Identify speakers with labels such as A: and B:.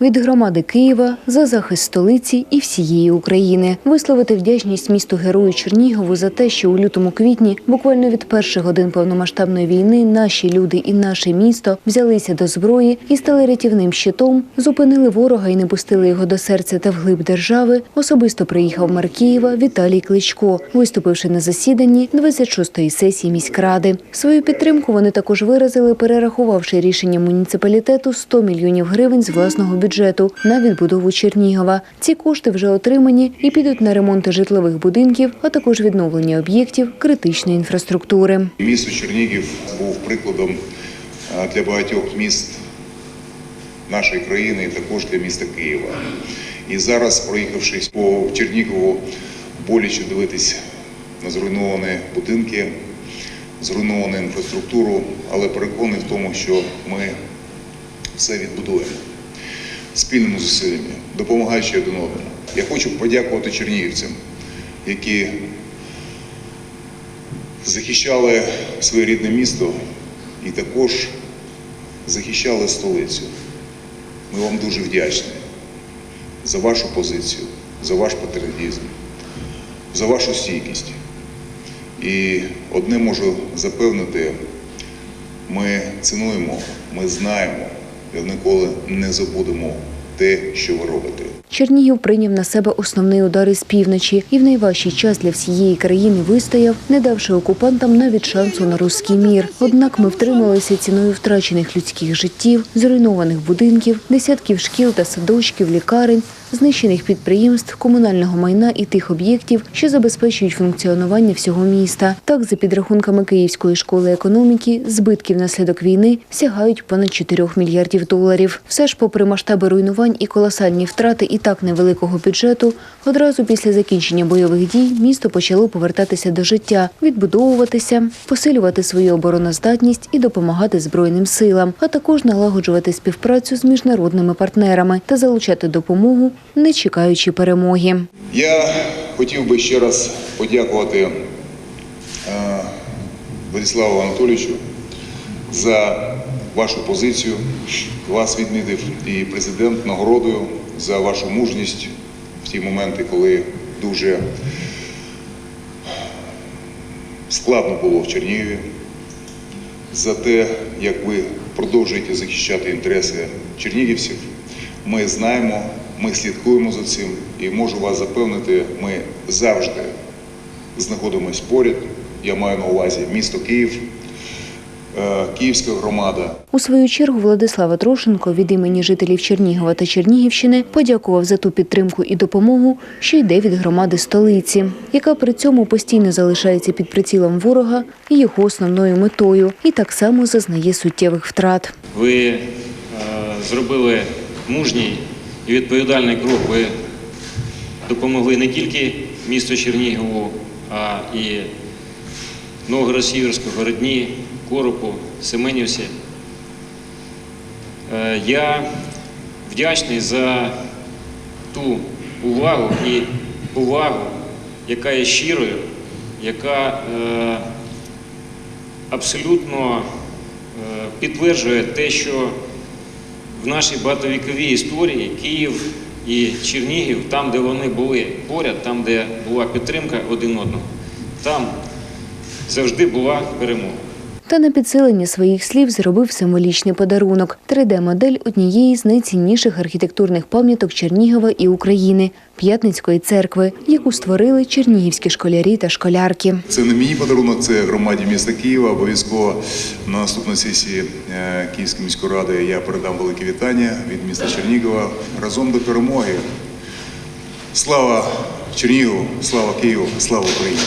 A: від громади Києва за захист столиці і всієї України. Висловити вдячність місту герою Чернігову за те, що у лютому-квітні, буквально від перших годин повномасштабної війни, наші люди і наше місто взялися до зброї і стали рятівним щитом, зупинили ворога і не пустили його до серця та вглиб держави. Особисто приїхав мер Києва Віталій Кличко, виступивши на засіданні 26-ї сесії міськради. Свою підтримку вони також виразили, перерахувавши рішення муніципалітету 100 мільйонів гривень з власного бюджету на відбудову Чернігова. Ці кошти вже отримані і підуть на ремонти житлових будинків, а також відновлення об'єктів критичної інфраструктури.
B: Місто Чернігів був прикладом для багатьох міст нашої країни і також для міста Києва. І зараз, проїхавшись по Чернігову, боляче дивитись на зруйновані будинки, зруйновану інфраструктуру, але переконаний в тому, що ми все відбудуємо спільними зусиллями, допомагаючи один одному. Я хочу подякувати чернігівцям, які захищали своє рідне місто і також захищали столицю. Ми вам дуже вдячні за вашу позицію, за ваш патріотизм, за вашу стійкість. І одне можу запевнити, ми цінуємо, ми знаємо ніколи не забудемо те, що ви робите.
A: Чернігів прийняв на себе основний удар із півночі і в найважчий час для всієї країни вистояв, не давши окупантам навіть шансу на руський мір. Однак ми втрималися ціною втрачених людських життів, зруйнованих будинків, десятків шкіл та садочків, лікарень, знищених підприємств, комунального майна і тих об'єктів, що забезпечують функціонування всього міста. Так, за підрахунками Київської школи економіки, збитки внаслідок війни сягають понад 4 мільярдів доларів. Все ж, попри масштаби руйнувань і колосальні втрати і так невеликого бюджету, одразу після закінчення бойових дій місто почало повертатися до життя, відбудовуватися, посилювати свою обороноздатність і допомагати збройним силам, а також налагоджувати співпрацю з міжнародними партнерами та залучати допомогу, не чекаючи перемоги.
B: Я хотів би ще раз подякувати е, Владиславу Анатолійовичу за вашу позицію. Вас відмітив і президент нагородою за вашу мужність в ті моменти, коли дуже складно було в Чернігові, за те, як ви продовжуєте захищати інтереси чернігівців. Ми знаємо, ми слідкуємо за цим і можу вас запевнити, ми завжди знаходимося поряд. Я маю на увазі місто Київ, Київська громада.
A: У свою чергу Владислава Трошенко від імені жителів Чернігова та Чернігівщини подякував за ту підтримку і допомогу, що йде від громади столиці, яка при цьому постійно залишається під прицілом ворога і його основною метою, і так само зазнає суттєвих втрат.
C: Ви е, зробили мужній і відповідальний крок. Ви допомогли не тільки місту Чернігову, а і Новгород-Сіверську, Городні, Коропу, Семенівці. Е, Я вдячний за ту увагу і повагу, яка є щирою, яка е, абсолютно е, підтверджує те, що в нашій багатовіковій історії Київ і Чернігів, там, де вони були поряд, там, де була підтримка один одного, там завжди була перемога.
A: Та на підсилення своїх слів зробив символічний подарунок – 3D-модель однієї з найцінніших архітектурних пам'яток Чернігова і України – П'ятницької церкви, яку створили чернігівські школярі та школярки.
B: Це не мій подарунок, це громаді міста Києва. Обов'язково на наступній сесії е, Київської міської ради я передам велике вітання від міста Чернігова разом до перемоги. Слава Чернігову, слава Києву, слава Україні!